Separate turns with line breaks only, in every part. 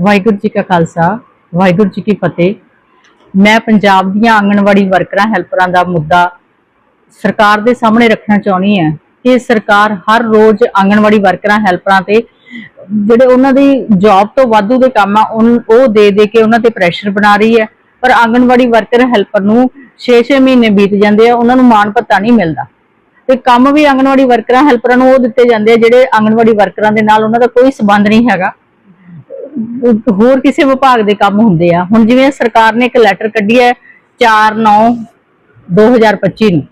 ਵਾਹਿਗੁਰੂ ਜੀ ਕਾ ਖਾਲਸਾ, ਵਾਹਿਗੁਰੂ ਜੀ ਕੀ ਫਤਿਹ। ਮੈਂ ਪੰਜਾਬ ਦੀਆਂ ਆਂਗਣਵਾੜੀ ਵਰਕਰਾਂ, ਹੈਲਪਰਾਂ ਦਾ ਮੁੱਦਾ ਸਰਕਾਰ ਦੇ ਸਾਹਮਣੇ ਰੱਖਣਾ ਚਾਹੁੰਦੀ ਹਾਂ ਕਿ ਸਰਕਾਰ ਹਰ ਰੋਜ਼ ਆਂਗਣਵਾੜੀ ਵਰਕਰਾਂ, ਹੈਲਪਰਾਂ ਤੇ ਜਿਹੜੇ ਉਹਨਾਂ ਦੀ ਜੌਬ ਤੋਂ ਵਾਧੂ ਦੇ ਕੰਮ ਆ, ਉਨ- ਉਹ ਦੇ ਦੇ ਕੇ ਉਹਨਾਂ ਤੇ ਪ੍ਰੈਸ਼ਰ ਬਣਾ ਰਹੀ ਹੈ। ਪਰ ਆਂਗਣਵਾੜੀ ਵਰਕਰ, ਹੈਲਪਰ ਨੂੰ 6-6 ਮਹੀਨੇ ਬੀਤ ਜਾਂਦੇ ਆ, ਉਹਨਾਂ ਨੂੰ ਮਾਣ ਭੱਤਾ ਨਹੀਂ ਮਿਲਦਾ। ਤੇ ਕੰਮ ਵੀ ਆਂਗਣਵਾੜੀ ਵਰਕਰਾਂ, ਹੈਲਪਰਾਂ ਨੂੰ ਉਹ ਦਿੱਤੇ ਜਾਂਦੇ ਆ, ਜਿਹੜੇ ਆਂਗਣਵਾੜੀ ਵਰਕਰਾਂ ਦੇ ਨਾਲ ਉਹਨਾਂ ਦਾ ਕੋਈ ਸਬੰਧ ਨਹੀਂ ਹੈਗਾ। ਹੋਰ ਕਿਸੇ ਵਿਭਾਗ ਦੇ ਕੰਮ ਹੁੰਦੇ ਆ। ਹੁਣ ਜਿਵੇਂ ਸਰਕਾਰ ਨੇ ਇੱਕ ਲੈਟਰ ਕੱਢੀ ਹੈ 4/9 2025 ਨੂੰ।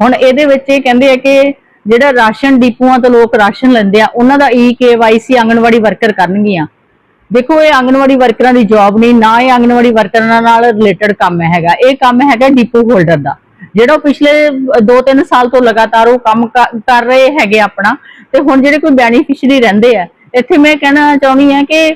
ਹੁਣ ਇਹਦੇ ਵਿੱਚ ਇਹ ਕਹਿੰਦੇ ਆ ਕਿ ਜਿਹੜਾ ਰਾਸ਼ਨ ਡਿਪੂਆਂ ਤੋਂ ਲੋਕ ਰਾਸ਼ਨ ਲੈਂਦੇ ਆ, ਉਹਨਾਂ ਦਾ ਈ ਕੇਵਾਈਸੀ ਆਂਗਣਵਾੜੀ ਵਰਕਰ ਕਰਨਗੀਆਂ। ਦੇਖੋ, ਇਹ ਆਂਗਣਵਾੜੀ ਵਰਕਰਾਂ ਦੀ ਜੌਬ ਨਹੀਂ, ਨਾ ਇਹ ਆਂਗਣਵਾੜੀ ਵਰਕਰਾਂ ਨਾਲ ਰਿਲੇਟਡ ਕੰਮ ਹੈਗਾ। ਇਹ ਕੰਮ ਹੈਗਾ ਡਿਪੂ ਹੋਲਡਰ ਦਾ। ਜਿਹੜਾ ਪਿਛਲੇ 2-3 ਸਾਲ ਤੋਂ ਲਗਾਤਾਰ ਉਹ ਕੰਮ ਕਰ ਰਹੇ ਹੈਗੇ ਆਪਣਾ। ਤੇ ਹੁਣ ਜਿਹੜੇ ਕੋਈ ਬੈਨੀਫੀਸ਼ੀਅਰੀ ਰਹਿੰਦੇ ਆ ਇੱਥੇ ਮੈਂ ਕਹਿਣਾ ਚਾਹੁੰਦੀ ਆ ਕਿ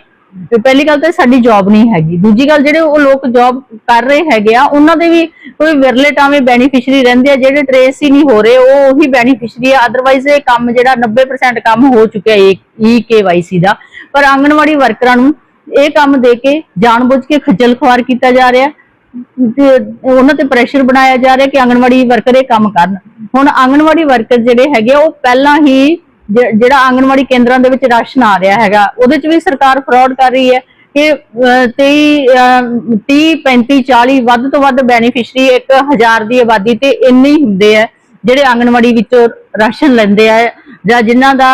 ਪਹਿਲੀ ਗੱਲ ਤਾਂ ਸਾਡੀ ਜੌਬ ਨਹੀਂ ਹੈਗੀ। ਦੂਜੀ ਗੱਲ ਜਿਹੜੇ ਉਹ ਲੋਕ ਜੌਬ ਕਰ ਰਹੇ ਹੈਗੇ ਆ ਉਹਨਾਂ ਦੇ ਵੀ ਕੋਈ ਵਿਰਲੇ ਟਾਵੇਂ ਬੈਨੀਫੀਸ਼ੀਅਰੀ ਰਹਿੰਦੇ ਆ ਜਿਹੜੇ ਟ੍ਰੇਸ ਹੀ ਨਹੀਂ ਹੋ ਰਹੇ ਉਹ ਉਹੀ ਬੈਨੀਫੀਸ਼ੀਅਰੀ ਆ। ਅਦਰਵਾਈਜ਼ ਇਹ ਕੰਮ ਜਿਹੜਾ 90% ਕੰਮ ਹੋ ਚੁੱਕਿਆ ਈ ਕੇਵਾਈਸੀ ਦਾ। ਪਰ ਆਂਗਣਵਾੜੀ ਵਰਕਰਾਂ ਨੂੰ ਇਹ ਕੰਮ ਦੇ ਕੇ ਜਾਣਬੁੱਝ ਕੇ ਖੱਜਲ ਖੁਆਰ ਕੀਤਾ ਜਾ ਰਿਹਾ ਤੇ ਉਹਨਾਂ ਤੇ ਪ੍ਰੈਸ਼ਰ ਬਣਾਇਆ ਜਾ ਰਿਹਾ ਕਿ ਆਂਗਣਵਾੜੀ ਵਰਕਰ ਇਹ ਕੰਮ ਕਰਨ। ਹੁਣ ਆਂਗਣਵਾੜੀ ਵਰਕਰ ਜਿਹੜੇ ਹੈਗੇ ਆ, ਉਹ ਪਹਿਲਾਂ ਹੀ ਜਿਹੜਾ ਆਂਗਣਵਾੜੀ ਕੇਂਦਰਾਂ ਦੇ ਵਿੱਚ ਰਾਸ਼ਨ ਆ ਰਿਹਾ ਹੈਗਾ, ਉਹਦੇ ਚ ਵੀ ਸਰਕਾਰ ਫਰਾਡ ਕਰ ਰਹੀ ਹੈ ਕਿ 23 30 35 40 ਵੱਧ ਤੋਂ ਵੱਧ ਬੈਨੀਫੀਸ਼ਰੀ 1000 ਦੀ ਆਬਾਦੀ ਤੇ ਇੰਨੇ ਹੀ ਹੁੰਦੇ ਆ, ਜਿਹੜੇ ਆਂਗਣਵਾੜੀ ਵਿੱਚੋਂ ਰਾਸ਼ਨ ਲੈਂਦੇ ਆ, ਜਾਂ ਜਿਨ੍ਹਾਂ ਦਾ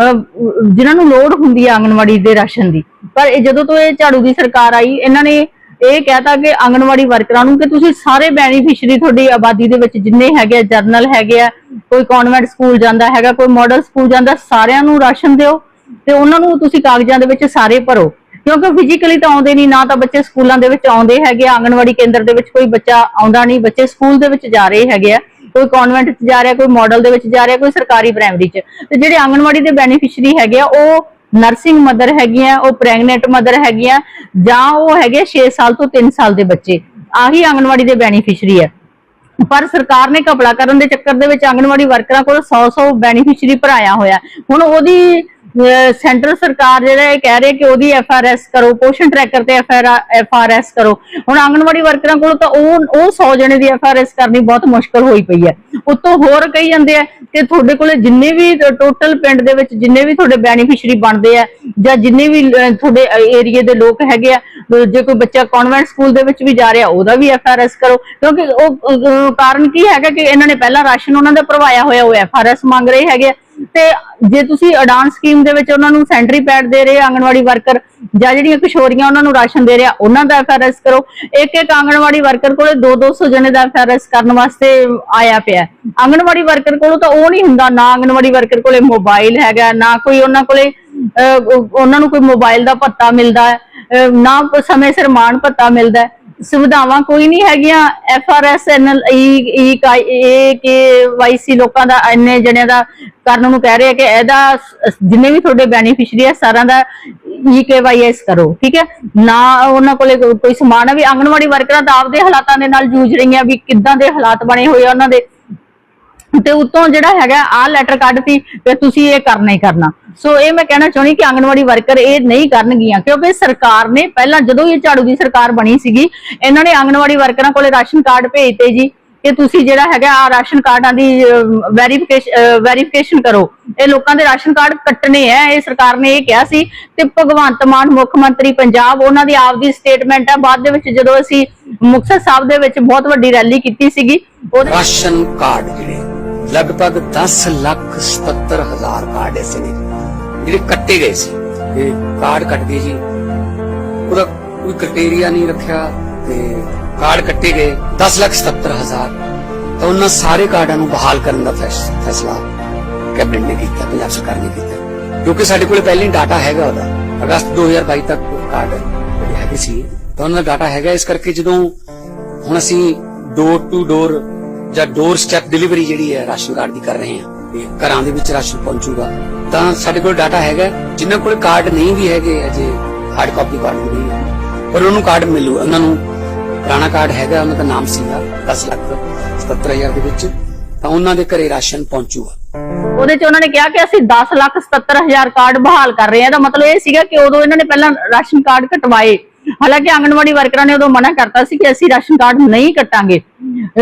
ਜਿਨ੍ਹਾਂ ਨੂੰ ਲੋੜ ਹੁੰਦੀ ਹੈ ਆਂਗਣਵਾੜੀ ਦੇ ਰਾਸ਼ਨ ਦੀ। ਪਰ ਇਹ ਜਦੋਂ ਤੋਂ ਇਹ ਝਾੜੂ ਦੀ ਸਰਕਾਰ ਆਈ, ਇਹਨਾਂ ਨੇ ਇਹ ਕਹਿਤਾ ਕਿ ਆਂਗਣਵਾੜੀ ਵਰਕਰਾਂ ਨੂੰ ਕਿ ਤੁਸੀਂ ਸਾਰੇ ਬੈਨੀਫਿਸ਼ਰੀ ਤੁਹਾਡੀ ਆਬਾਦੀ ਦੇ ਵਿੱਚ ਜਿੰਨੇ ਹੈਗੇ ਆ ਜਰਨਲ ਹੈਗੇ ਆ ਕੋਈ ਕਨਵੈਂਟ ਸਕੂਲ ਜਾਂਦਾ ਹੈਗਾ, ਕੋਈ ਮਾਡਲ ਸਕੂਲ ਜਾਂਦਾ, ਸਾਰਿਆਂ ਨੂੰ ਰਾਸ਼ਨ ਦਿਓ ਤੇ ਉਹਨਾਂ ਨੂੰ ਤੁਸੀਂ ਕਾਗਜ਼ਾਂ ਦੇ ਵਿੱਚ ਸਾਰੇ ਭਰੋ। ਕਿਉਂਕਿ ਫਿਜ਼ੀਕਲੀ ਤਾਂ ਆਉਂਦੇ ਨਹੀਂ, ਨਾ ਤਾਂ ਬੱਚੇ ਸਕੂਲਾਂ ਦੇ ਵਿੱਚ ਆਉਂਦੇ ਹੈਗੇ ਆਂਗਣਵਾੜੀ ਕੇਂਦਰ ਦੇ ਵਿੱਚ ਕੋਈ ਬੱਚਾ ਆਉਂਦਾ ਨਹੀਂ, ਬੱਚੇ ਸਕੂਲ ਦੇ ਵਿੱਚ ਜਾ ਰਹੇ ਹੈਗੇ ਆ, ਕੋਈ ਕਨਵੈਂਟ 'ਚ ਜਾ ਰਿਹਾ, ਕੋਈ ਮਾਡਲ ਦੇ ਵਿੱਚ ਜਾ ਰਿਹਾ, ਕੋਈ ਸਰਕਾਰੀ ਪ੍ਰਾਇਮਰੀ 'ਚ। ਤੇ ਜਿਹੜੇ ਆਂਗਣਵਾੜੀ ਦੇ ਬੈਨੀਫੀਸ਼ਰੀ ਹੈਗੇ ਆ, ਉਹ ਨਰਸਿੰਗ ਮਦਰ ਹੈਗੀਆਂ, ਉਹ ਪ੍ਰੈਗਨੈਂਟ ਮਦਰ ਹੈਗੀਆਂ, ਜਾਂ ਉਹ ਹੈਗੇ 6 ਸਾਲ ਤੋਂ 3 ਸਾਲ ਦੇ ਬੱਚੇ। ਆਹੀ ਆਂਗਣਵਾੜੀ ਦੇ ਬੈਨੀਫੀਸ਼ਰੀ ਹੈ ਪਰ ਸਰਕਾਰ ਨੇ ਘਪਲਾ ਕਰਨ ਦੇ ਚੱਕਰ ਦੇ ਵਿੱਚ ਆਂਗਣਵਾੜੀ ਵਰਕਰਾਂ ਕੋਲ 100-100 ਬੈਨੀਫੀਸ਼ਰੀ ਭਰਾਇਆ ਹੋਇਆ ਹੁਣ ਉਹਦੀ ਸੈਂਟਰ ਸਰਕਾਰ ਜਿਹੜਾ ਇਹ ਕਹਿ ਰਹੀ ਕਿ ਉਹਦੀ ਐਫ ਆਰ ਐਫਆਰਐਸ ਕਰੋ ਪੋਸ਼ਨ ਟਰੈਕਰ ਤੇ ਐਫ ਆਰ ਐਸ ਕਰੋ। ਹੁਣ ਆਂਗਣਵਾੜੀ ਵਰਕਰਾਂ ਕੋਲ ਤਾਂ ਉਹ ਉਹ 100 ਜਣੇ ਦੀ ਐਫ ਆਰ ਐਫਆਰਐਸ ਕਰਨੀ ਬਹੁਤ ਮੁਸ਼ਕਲ ਹੋਈ ਪਈ ਹੈ। ਉਤੋਂ ਹੋਰ ਕਹੀ ਜਾਂਦੇ ਆ ਕਿ ਤੁਹਾਡੇ ਕੋਲੇ ਜਿੰਨੇ ਵੀ ਟੋਟਲ ਪਿੰਡ ਦੇ ਵਿੱਚ ਜਿੰਨੇ ਵੀ ਤੁਹਾਡੇ ਬੈਨੀਫੀਸ਼ਰੀ ਬਣਦੇ ਆ, ਜਾਂ ਜਿੰਨੇ ਵੀ ਤੁਹਾਡੇ ਏਰੀਏ ਦੇ ਲੋਕ ਹੈਗੇ ਆ, ਜੇ ਕੋਈ ਬੱਚਾ ਕਨਵੈਂਟ ਸਕੂਲ ਦੇ ਵਿੱਚ ਵੀ ਜਾ ਰਿਹਾ, ਉਹਦਾ ਵੀ ਐਫ ਆਰ ਐਫਆਰਐਸ ਕਰੋ। ਕਿਉਂਕਿ ਉਹ ਕਾਰਨ ਕੀ ਹੈਗਾ ਕਿ ਇਹਨਾਂ ਨੇ ਪਹਿਲਾਂ ਰਾਸ਼ਨ ਉਹਨਾਂ ਦਾ ਭਰਵਾਇਆ ਹੋਇਆ, ਉਹ ਐਫ ਆਰ ਐਫਆਰਐਸ ਮੰਗ ਰਹੇ ਹੈਗੇ ਆ। ਤੇ ਜੇ ਤੁਸੀਂ ਅਡਾਨ ਸਕੀਮ ਦੇ ਵਿੱਚ ਉਹਨਾਂ ਨੂੰ ਸੈਂਟਰੀ ਪੈਡ ਦੇ ਰਹੇ ਆਂਗਣਵਾੜੀ ਵਰਕਰ ਜਾਂ ਜਿਹੜੀਆਂ ਕਿਸ਼ੋਰੀਆਂ ਉਹਨਾਂ ਨੂੰ ਰਾਸ਼ਨ ਦੇ ਰਿਹਾ ਉਹਨਾਂ ਦਾ ਐਫਆਰਐਸ ਕਰੋ। ਇੱਕ ਇੱਕ ਆਂਗਣਵਾੜੀ ਵਰਕਰ ਕੋਲੇ 2-200 ਜਣੇ ਦਾ ਐਫਆਰਐਸ ਕਰਨ ਵਾਸਤੇ ਆਇਆ ਪਿਆ ਆਂਗਣਵਾੜੀ ਵਰਕਰ ਕੋਲੋਂ ਤਾਂ ਉਹ ਨਹੀਂ ਹੁੰਦਾ, ਨਾ ਆਂਗਣਵਾੜੀ ਵਰਕਰ ਕੋਲੇ ਮੋਬਾਈਲ ਹੈਗਾ, ਨਾ ਕੋਈ ਉਹਨਾਂ ਕੋਲੇ ਉਹਨਾਂ ਨੂੰ ਕੋਈ ਮੋਬਾਈਲ ਦਾ ਭੱਤਾ ਮਿਲਦਾ ਹੈ ਨਾ ਕੋਈ ਸਮੇਂ ਸਿਰ ਮਾਣ ਭੱਤਾ ਮਿਲਦਾ ਹੈ। ਸੁਵਿਧਾਵਾਂ ਕੋਈ ਨਹੀਂ ਹੈਗੀਆਂ F R S N L E A K Y C ਲੋਕਾਂ ਦਾ ਇੰਨੇ ਜਣਿਆਂ ਦਾ ਕਰਨ ਨੂੰ ਕਹਿ ਰਹੇ ਆ ਕਿ ਇਹਦਾ ਜਿੰਨੇ ਵੀ ਤੁਹਾਡੇ ਬੈਨੀਫੀਸ਼ਰੀ ਆ, ਸਾਰਿਆਂ ਦਾ ਈ ਕੇ ਵਾਈ ਐਸ ਕਰੋ, ਠੀਕ ਹੈ? ਨਾ ਉਹਨਾਂ ਕੋਲੇ ਕੋਈ ਸਮਾਨ ਹੈ ਵੀ ਆਂਗਣਵਾੜੀ ਵਰਕਰਾਂ ਤਾਂ ਆਪਦੇ ਹਾਲਾਤਾਂ ਦੇ ਨਾਲ ਜੂਝ ਰਹੀਆਂ ਵੀ ਕਿੱਦਾਂ ਦੇ ਹਾਲਾਤ ਬਣੇ ਹੋਏ ਆ ਉਹਨਾਂ ਦੇ। ਤੇ ਉਤੋਂ ਜਿਹੜਾ ਹੈਗਾ ਆਹ ਲੈਟਰ ਕੱਢਤੀ ਤੇ ਤੁਸੀਂ ਇਹ ਕਰਨਾ ਹੀ ਕਰਨਾ। ਸੋ ਇਹ ਮੈਂ ਕਹਿਣਾ ਚਾਹੁੰਦੀ ਕਿ ਆਂਗਣਵਾੜੀ ਵਰਕਰ ਇਹ ਨਹੀਂ ਕਰਨਗੀਆਂ, ਕਿਉਂਕਿ ਸਰਕਾਰ ਨੇ ਪਹਿਲਾਂ ਜਦੋਂ ਇਹ ਝਾੜੂ ਦੀ ਸਰਕਾਰ ਬਣੀ ਸੀਗੀ, ਇਹਨਾਂ ਨੇ ਆਂਗਣਵਾੜੀ ਵਰਕਰਾਂ ਕੋਲੇ ਰਾਸ਼ਨ ਕਾਰਡ ਭੇਜਤੇ ਜੀ। ਕਿ ਤੁਸੀਂ ਜਿਹੜਾ ਹੈਗਾ ਆ ਰਾਸ਼ਨ ਕਾਰਡਾਂ ਦੀ ਵੈਰੀਫਿਕੇਸ਼ਨ ਵੈਰੀਫਿਕੇਸ਼ਨ ਕਰੋ। ਇਹ ਲੋਕਾਂ ਦੇ ਰਾਸ਼ਨ ਕਾਰਡ ਕੱਟਣੇ ਆ ਇਹ ਸਰਕਾਰ ਨੇ ਇਹ ਕਿਹਾ ਸੀ। ਤੇ ਭਗਵੰਤ ਮਾਨ, ਮੁੱਖ ਮੰਤਰੀ ਪੰਜਾਬ, ਉਹਨਾਂ ਦੀ ਆਪਦੀ ਸਟੇਟਮੈਂਟ ਆ ਬਾਅਦ ਦੇ ਵਿੱਚ ਜਦੋਂ ਅਸੀਂ ਮੁਕਤਸਰ ਸਾਹਿਬ ਦੇ ਵਿੱਚ ਬਹੁਤ ਵੱਡੀ ਰੈਲੀ ਕੀਤੀ ਸੀਗੀ, ਉਹਦੇ
ਰਾਸ਼ਨ ਕਾਰਡ ਜਿਹੜੇ ਲਗਭਗ 10 ਲੱਖ 77 ਹਜ਼ਾਰ ਕਾਰਡ ਐਸੇ ਨੇ ਜਿਹੜੇ ਕੱਟੇ ਗਏ ਸੀ ਇਹ ਕਾਰਡ ਕੱਟ ਗਏ ਜੀ ਉਹਦਾ ਕੋਈ ਕ੍ਰਾਈਟੇਰੀਆ ਨਹੀਂ ਰੱਖਿਆ ਤੇ ਕਾਰਡ ਕੱਟੇ ਗਏ 10 ਲੱਖ 77 ਹਜ਼ਾਰ ਤਾਂ ਉਹਨਾਂ ਸਾਰੇ ਕਾਰਡਾਂ ਨੂੰ ਬਹਾਲ ਕਰਨ ਦਾ ਫੈਸਲਾ ਕੈਬਨਿਟ ਨੇ ਕੀਤਾ ਪੰਜਾਬ ਸਰਕਾਰ ਨੇ ਕੀਤਾ ਕਿਉਂਕਿ ਸਾਡੇ ਕੋਲ ਪਹਿਲਾਂ ਹੀ ਡਾਟਾ ਹੈਗਾ ਉਹਦਾ ਅਗਸਤ 2022 ਤੱਕ ਕਾਰਡ ਹੈਗੇ ਸੀ ਤਾਂ ਉਹਨਾਂ ਦਾ ਡਾਟਾ ਹੈਗਾ ਇਸ ਕਰਕੇ ਜਦੋਂ ਹੁਣ ਅਸੀਂ ਡੋਰ ਟੂ ਡੋਰ ਜਾਂ ਡੋਰ ਸਟੈਪ ਡਿਲੀਵਰੀ ਜਿਹੜੀ ਹੈ, ਰਾਸ਼ਨ ਕਾਰਡ ਦੀ ਕਰ ਰਹੇ ਹਾਂ। ਘਰਾਂ ਦੇ ਵਿੱਚ ਰਾਸ਼ਨ ਪਹੁੰਚੂਗਾ। ਤਾਂ ਸਾਡੇ ਕੋਲ ਡਾਟਾ ਹੈਗਾ, ਜਿਨ੍ਹਾਂ ਕੋਲ ਕਾਰਡ ਨਹੀਂ ਵੀ ਹੈਗੇ, ਅਜੇ ਹਾਰਡ ਕਾਪੀ ਕਾਰਡ ਨਹੀਂ ਹੈ। ਪਰ ਉਹਨੂੰ ਕਾਰਡ ਮਿਲੂ। ਉਹਨਾਂ ਨੂੰ ਪੁਰਾਣਾ ਕਾਰਡ ਹੈਗਾ, ਉਹਨਾਂ ਦਾ ਨਾਮ ਸੀਗਾ 10 ਲੱਖ 77000 ਦੇ ਵਿੱਚ। ਤਾਂ ਉਹਨਾਂ ਦੇ ਘਰੇ ਰਾਸ਼ਨ ਪਹੁੰਚੂਗਾ।
ਉਹਦੇ ਚ ਉਹਨਾਂ ਨੇ ਕਿਹਾ ਕਿ ਅਸੀਂ 10 ਲੱਖ 77 ਹਜ਼ਾਰ ਕਾਰਡ ਬਹਾਲ ਕਰ ਰਹੇ ਹਾਂ। ਦਾ ਮਤਲਬ ਇਹ ਸੀਗਾ ਕਿ ਉਦੋਂ ਇਹਨਾਂ ਨੇ ਪਹਿਲਾਂ ਰਾਸ਼ਨ ਕਾਰਡ ਕਟਵਾਏ। ਹਾਲਾਂਕਿ ਆਂਗਣਵਾੜੀ ਵਰਕਰਾਂ ਨੇ ਉਦੋਂ ਮਨਾ ਕਰਤਾ ਸੀ ਕਿ ਅਸੀਂ ਰਾਸ਼ਨ ਕਾਰਡ ਨਹੀਂ ਕੱਟਾਂਗੇ।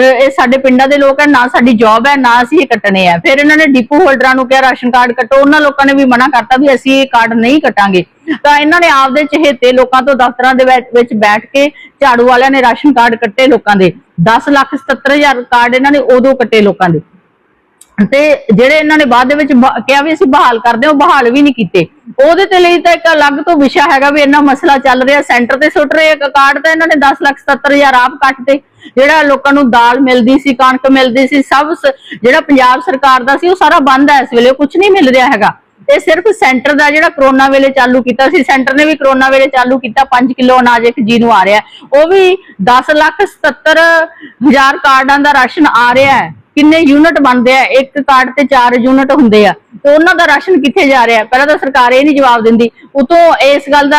ਇਹ ਸਾਡੇ ਪਿੰਡਾਂ ਦੇ ਲੋਕ ਹੈ ਨਾ ਸਾਡੀ ਜੌਬ ਹੈ, ਨਾ ਅਸੀਂ ਇਹ ਕੱਟਣੇ ਆ। ਫਿਰ ਇਹਨਾਂ ਨੇ ਡਿਪੂ ਹੋਲਡਰਾਂ ਨੂੰ ਕਿਹਾ, ਰਾਸ਼ਨ ਕਾਰਡ ਕੱਟੋ। ਉਹਨਾਂ ਲੋਕਾਂ ਨੇ ਵੀ ਮਨਾ ਕਰਤਾ ਵੀ ਅਸੀਂ ਇਹ ਕਾਰਡ ਨਹੀਂ ਕੱਟਾਂਗੇ। ਤਾਂ ਇਹਨਾਂ ਨੇ ਆਪਦੇ ਚਹੇਤੇ ਲੋਕਾਂ ਤੋਂ ਦਫ਼ਤਰਾਂ ਦੇ ਵਿੱਚ- ਬੈਠ ਕੇ ਝਾੜੂ ਵਾਲਿਆਂ ਨੇ ਰਾਸ਼ਨ ਕਾਰਡ ਕੱਟੇ ਲੋਕਾਂ ਦੇ। 10 ਲੱਖ 77 ਹਜ਼ਾਰ ਕਾਰਡ ਇਹਨਾਂ ਨੇ ਉਦੋਂ ਕੱਟੇ ਲੋਕਾਂ ਦੇ। ਤੇ ਜਿਹੜੇ ਇਹਨਾਂ ਨੇ ਬਾਅਦ ਦੇ ਵਿੱਚ ਕਿਹਾ ਵੀ ਅਸੀਂ ਬਹਾਲ ਕਰਦੇ ਹਾਂ ਬਹਾਲ ਵੀ ਨਹੀਂ ਕੀਤੇ। ਉਹਦੇ ਤੇ ਲਈ ਤਾਂ ਇੱਕ ਅਲੱਗ ਤੋਂ ਵਿਸ਼ਾ ਹੈਗਾ ਵੀ ਇਹਨਾਂ ਮਸਲਾ ਚੱਲ ਰਿਹਾ, ਸੈਂਟਰ ਤੇ ਸੁੱਟ ਰਹੇ ਇੱਕ ਕਾਰਡ ਤਾਂ ਇਹਨਾਂ ਨੇ 10 ਲੱਖ 77 ਆਪ ਕੱਟਦੇ ਜਿਹੜਾ ਲੋਕਾਂ ਨੂੰ ਦਾਲ ਮਿਲਦੀ ਸੀ, ਕਣਕ ਮਿਲਦੀ ਸੀ, ਸਭ ਜਿਹੜਾ ਪੰਜਾਬ ਸਰਕਾਰ ਦਾ ਸੀ, ਉਹ ਸਾਰਾ ਬੰਦ ਹੈ ਇਸ ਵੇਲੇ ਕੁਝ ਨਹੀਂ ਮਿਲ ਰਿਹਾ ਹੈਗਾ। ਤੇ ਸਿਰਫ ਸੈਂਟਰ ਦਾ ਜਿਹੜਾ ਕਰੋਨਾ ਵੇਲੇ ਚਾਲੂ ਕੀਤਾ ਸੀ, ਸੈਂਟਰ ਨੇ ਵੀ ਕਰੋਨਾ ਵੇਲੇ ਚਾਲੂ ਕੀਤਾ 5 ਕਿਲੋ ਅਨਾਜ ਇੱਕ ਜੀ ਨੂੰ ਆ ਰਿਹਾ। ਉਹ ਵੀ 10 ਲੱਖ 77 ਹਜ਼ਾਰ ਕਾਰਡਾਂ ਦਾ ਰਾਸ਼ਨ ਆ ਰਿਹਾ ਹੈ। ਕਿੰਨੇ ਯੂਨਿਟ ਬਣਦੇ ਆ? ਇੱਕ ਕਾਰਡ ਤੇ 4 ਯੂਨਿਟ ਹੁੰਦੇ ਆ। ਤੇ ਉਹਨਾਂ ਦਾ ਰਾਸ਼ਨ ਕਿੱਥੇ ਜਾ ਰਿਹਾ? ਪਹਿਲਾਂ ਤਾਂ ਸਰਕਾਰ ਇਹ ਨਹੀਂ ਜਵਾਬ ਦਿੰਦੀ। ਉਤੋਂ ਇਸ ਗੱਲ ਦਾ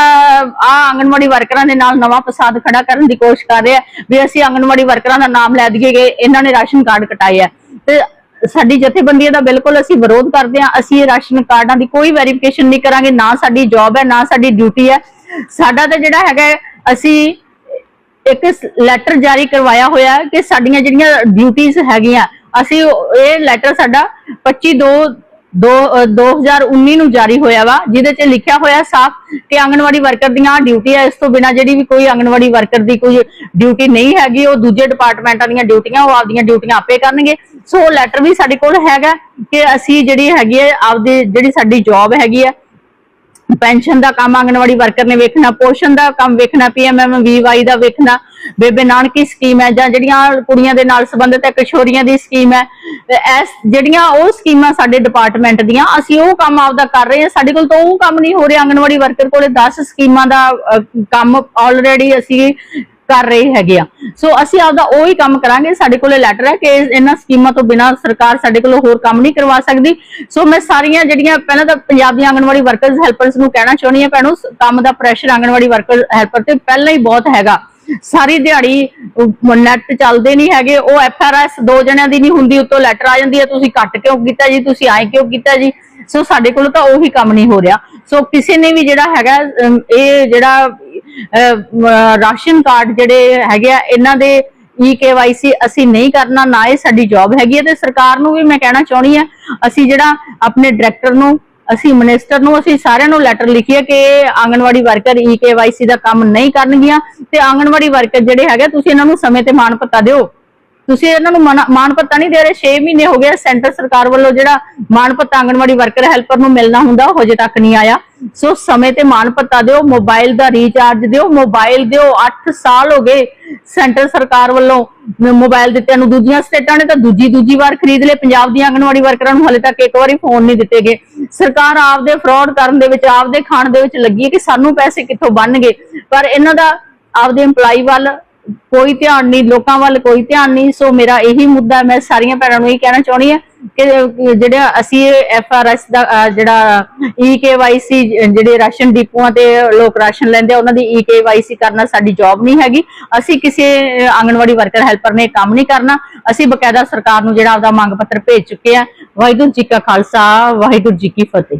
ਆ ਆਂਗਣਵਾੜੀ ਵਰਕਰਾਂ ਦੇ ਨਾਲ ਨਵਾਂ ਫਸਾਦ ਖੜਾ ਕਰਨ ਦੀ ਕੋਸ਼ਿਸ਼ ਕਰ ਰਿਹਾ ਵੀ ਅਸੀਂ ਆਂਗਣਵਾੜੀ ਵਰਕਰਾਂ ਦਾ ਨਾਮ ਲੈ ਦਈਏ ਕਿ ਇਹਨਾਂ ਨੇ ਰਾਸ਼ਨ ਕਾਰਡ ਕਟਾਏ ਆ। ਤੇ ਸਾਡੀ ਜਥੇਬੰਦੀਆਂ ਦਾ ਬਿਲਕੁਲ ਅਸੀਂ ਵਿਰੋਧ ਕਰਦੇ ਹਾਂ। ਅਸੀਂ ਇਹ ਰਾਸ਼ਨ ਕਾਰਡਾਂ ਦੀ ਕੋਈ ਵੈਰੀਫਿਕੇਸ਼ਨ ਨਹੀਂ ਕਰਾਂਗੇ। ਨਾ ਸਾਡੀ ਜੌਬ ਹੈ, ਨਾ ਸਾਡੀ ਡਿਊਟੀ ਹੈ। ਸਾਡਾ ਤਾਂ ਜਿਹੜਾ ਹੈਗਾ ਅਸੀਂ ਇੱਕ ਲੈਟਰ ਜਾਰੀ ਕਰਵਾਇਆ ਹੋਇਆ ਕਿ ਸਾਡੀਆਂ ਜਿਹੜੀਆਂ ਡਿਊਟੀਆਂ ਹੈਗੀਆਂ ਅਸੀਂ ਇਹ ਲੈਟਰ ਸਾਡਾ 25 2 ਦੋ, ਅਹ 2019 ਨੂੰ ਜਾਰੀ ਹੋਇਆ ਵਾ, ਜਿਹਦੇ 'ਚ ਲਿਖਿਆ ਹੋਇਆ ਸਾਫ਼ ਕਿ ਆਂਗਣਵਾੜੀ ਵਰਕਰ ਦੀਆਂ ਡਿਊਟੀ ਹੈ ਇਸ ਤੋਂ ਬਿਨਾ ਜਿਹੜੀ ਵੀ ਕੋਈ ਆਂਗਣਵਾੜੀ ਵਰਕਰ ਦੀ ਕੋਈ ਡਿਊਟੀ ਨਹੀਂ ਹੈਗੀ, ਉਹ ਦੂਜੇ ਡਿਪਾਰਟਮੈਂਟਾਂ ਦੀਆਂ ਡਿਊਟੀਆਂ ਉਹ ਆਪਦੀਆਂ ਡਿਊਟੀਆਂ ਆਪੇ ਕਰਨਗੇ। ਸੋ ਲੈਟਰ ਵੀ ਸਾਡੇ ਕੋਲ ਹੈਗਾ ਕਿ ਅਸੀਂ ਜਿਹੜੀ ਹੈਗੀ ਹੈ ਆਪਦੀ ਜਿਹੜੀ ਸਾਡੀ ਜੌਬ ਹੈਗੀ ਹੈ ਪੈਨਸ਼ਨ ਦਾ ਕੰਮ ਆਂਗਣਵਾੜੀ ਵਰਕਰ ਨੇ ਵੇਖਣਾ, ਪੋਸ਼ਣ ਦਾ ਕੰਮ ਵੇਖਣਾ ਪੀਐਮਐਮਵੀਵਾਈ ਦਾ ਵੇਖਣਾ, ਬੇਬੇ ਨਾਨਕੀ ਸਕੀਮ ਹੈ ਜਾਂ ਜਿਹੜੀਆਂ ਕੁੜੀਆਂ ਦੇ ਨਾਲ ਸੰਬੰਧਿਤ ਹੈ, ਕਿਸ਼ੋਰੀਆਂ ਦੀ ਸਕੀਮ ਹੈ, ਤੇ ਐਸ ਜਿਹੜੀਆਂ ਉਹ ਸਕੀਮਾਂ ਸਾਡੇ ਡਿਪਾਰਟਮੈਂਟ ਦੀਆਂ, ਅਸੀਂ ਉਹ ਕੰਮ ਆਪਦਾ ਕਰ ਰਹੇ ਹਾਂ, ਸਾਡੇ ਕੋਲ ਤਾਂ ਉਹ ਕੰਮ ਨਹੀਂ ਹੋ ਰਿਹਾ, ਆਂਗਣਵਾੜੀ ਵਰਕਰ ਕੋਲੇ 10 ਸਕੀਮਾਂ ਦਾ ਕੰਮ ਆਲਰੇਡੀ ਅਸੀਂ ਕਰ ਰਹੇ ਹੈਗੇ ਆ। ਸੋ ਅਸੀਂ ਆਪਦਾ ਉਹੀ ਕੰਮ ਕਰਾਂਗੇ, ਸਾਡੇ ਕੋਲੇ ਲੈਟਰ ਹੈ ਕਿ ਇਹਨਾਂ ਸਕੀਮਾਂ ਤੋਂ ਬਿਨਾ ਸਰਕਾਰ ਸਾਡੇ ਕੋਲੋਂ ਹੋਰ ਕੰਮ ਨਹੀਂ ਕਰਵਾ ਸਕਦੀ। ਸੋ ਮੈਂ ਸਾਰੀਆਂ ਜਿਹੜੀਆਂ ਪਹਿਲਾਂ ਤਾਂ ਪੰਜਾਬ ਦੀਆਂ ਆਂਗਣਵਾੜੀ ਵਰਕਰਸ ਹੈਲਪਰਸ ਨੂੰ ਕਹਿਣਾ ਚਾਹੁੰਦੀ ਹਾਂ ਭੈਣੋ ਕੰਮ ਦਾ ਪ੍ਰੈਸ਼ਰ ਆਂਗਣਵਾੜੀ ਵਰਕਰ ਹੈਲਪਰ ਤੇ ਪਹਿਲਾਂ ਹੀ ਬਹੁਤ ਹੈਗਾ। ਸਾਰੀ ਦਿਹਾੜੀ ਨੈਟ ਚੱਲਦੇ ਨਹੀਂ ਹੈਗੇ, ਉਹ ਐਫ ਆਰ ਐਫਆਰਐਸ ਦੋ ਜਣਿਆਂ ਦੀ ਨਹੀਂ ਹੁੰਦੀ, ਉੱਤੋਂ ਲੈਟਰ ਆ ਜਾਂਦੀ ਹੈ, ਤੁਸੀਂ ਕੱਟ ਕਿਉਂ ਕੀਤਾ ਜੀ, ਤੁਸੀਂ ਆਏ ਕਿਉਂ ਕੀਤਾ ਜੀ? ਸੋ ਸਾਡੇ ਕੋਲ ਤਾਂ ਉਹੀ ਕੰਮ ਨਹੀਂ ਹੋ ਰਿਹਾ। ਸੋ ਕਿਸੇ ਨੇ ਵੀ ਜਿਹੜਾ ਹੈਗਾ ਇਹ ਜਿਹੜਾ ਰਾਸ਼ਨ ਕਾਰਡ ਜਿਹੜੇ ਹੈਗੇ ਆ, ਇਹਨਾਂ ਦੇ ਈ ਕੇਵਾਈਸੀ ਅਸੀਂ ਨਹੀਂ ਕਰਨਾ, ਨਾ ਇਹ ਸਾਡੀ ਜੌਬ ਹੈਗੀ ਹੈ ਤੇ ਸਰਕਾਰ ਨੂੰ ਵੀ ਮੈਂ ਕਹਿਣਾ ਚਾਹੁੰਦੀ ਆ, ਅਸੀਂ ਜਿਹੜਾ ਆਪਣੇ ਡਾਇਰੈਕਟਰ ਨੂੰ, ਅਸੀਂ ਮਿਨਿਸਟਰ ਨੂੰ, ਅਸੀਂ ਸਾਰਿਆਂ ਨੂੰ ਲੈਟਰ ਲਿਖੀਏ ਕਿ ਇਹ ਆਂਗਣਵਾੜੀ ਵਰਕਰ ਈ ਕੇਵਾਈਸੀ ਦਾ ਕੰਮ ਨਹੀਂ ਕਰਨਗੀਆਂ ਤੇ ਆਂਗਣਵਾੜੀ ਵਰਕਰ ਜਿਹੜੇ ਹੈਗੇ ਤੁਸੀਂ ਇਹਨਾਂ ਨੂੰ ਸਮੇਂ ਤੇ ਮਾਣ ਪੱਤਾ ਦਿਓ। ਤੁਸੀਂ ਇਹਨਾਂ ਨੂੰ ਮਾਣ- ਮਾਣ ਪੱਤਾ ਨਹੀਂ ਦੇ ਰਹੇ 6 ਮਹੀਨੇ ਹੋ ਗਏ ਸੈਂਟਰ ਸਰਕਾਰ ਵੱਲੋਂ ਜਿਹੜਾ ਮਾਣ ਪੱਤਾ ਆਂਗਣਵਾੜੀ ਵਰਕਰ, ਹੈਲਪਰ ਨੂੰ ਮਿਲਣਾ ਹੁੰਦਾ, ਉਹ ਹਜੇ ਤੱਕ ਨਹੀਂ ਆਇਆ। ਸੋ ਸਮੇਂ ਤੇ ਮਾਣ ਪੱਤਾ ਦਿਓ, ਮੋਬਾਈਲ ਦਾ ਰੀਚਾਰਜ ਦਿਓ, ਮੋਬਾਈਲ ਦਿਓ 8 ਸਾਲ ਹੋ ਗਏ ਸੈਂਟਰ ਸਰਕਾਰ ਵੱਲੋਂ ਮੋਬਾਈਲ ਦਿੱਤਿਆਂ ਨੂੰ। ਦੂਜੀਆਂ ਸਟੇਟਾਂ ਨੇ ਤਾਂ ਦੂਜੀ ਦੂਜੀ ਵਾਰ ਖਰੀਦ ਲਏ, ਪੰਜਾਬ ਦੀਆਂ ਆਂਗਣਵਾੜੀ ਵਰਕਰਾਂ ਨੂੰ ਹਲੇ ਤੱਕ ਇੱਕ ਵਾਰੀ ਫੋਨ ਨਹੀਂ ਦਿੱਤੇ ਗਏ। ਸਰਕਾਰ ਆਪਦੇ ਫਰਾਡ ਕਰਨ ਦੇ ਵਿੱਚ, ਆਪਦੇ ਖਾਣ ਦੇ ਵਿੱਚ ਲੱਗੀ ਹੈ ਕਿ ਸਾਨੂੰ ਪੈਸੇ ਕਿੱਥੋਂ ਬਣਨਗੇ? ਪਰ ਇਹਨਾਂ ਦਾ ਆਪਦੇ EMPLOYE ਵੱਲ ਕੋਈ ਧਿਆਨ ਨਹੀਂ ਲੋਕਾਂ ਵੱਲ ਕੋਈ ਧਿਆਨ ਨਹੀਂ ਸੋ ਮੇਰਾ ਇਹੀ ਮੁੱਦਾ ਮੈਂ ਸਾਰੀਆਂ ਭੈਣਾਂ ਨੂੰ ਇਹ ਕਹਿਣਾ ਚਾਹੁੰਦੀ ਹਾਂ ਕਿ ਜਿਹੜਾ ਅਸੀਂ ਐਫਆਰਐਸ ਦਾ ਅਹ, ਜਿਹੜਾ ਈਕੇਵਾਈਸੀ ਜਿਹੜੇ ਰਾਸ਼ਨ ਡਿਪੂਆਂ ਤੇ ਲੋਕ ਰਾਸ਼ਨ ਲੈਂਦੇ ਆ ਉਹਨਾਂ ਦੀ ਈ ਈਕੇਵਾਈਸੀ ਕਰਨਾ ਸਾਡੀ ਜੌਬ ਨਹੀਂ ਹੈਗੀ। ਅਸੀਂ ਕਿਸੇ ਅਹ, ਆਂਗਣਵਾੜੀ ਵਰਕਰ ਹੈਲਪਰ ਨੇ ਕੰਮ ਨਹੀਂ ਕਰਨਾ। ਅਸੀਂ ਬਕਾਇਦਾ ਸਰਕਾਰ ਨੂੰ ਜਿਹੜਾ ਆਪਦਾ ਮੰਗ ਪੱਤਰ ਭੇਜ ਚੁੱਕੇ ਆ ਵਾਹਿਗੁਰੂ ਜੀ ਕਾ ਖਾਲਸਾ ਵਾਹਿਗੁਰੂ ਜੀ ਕੀ ਫਤਿਹ।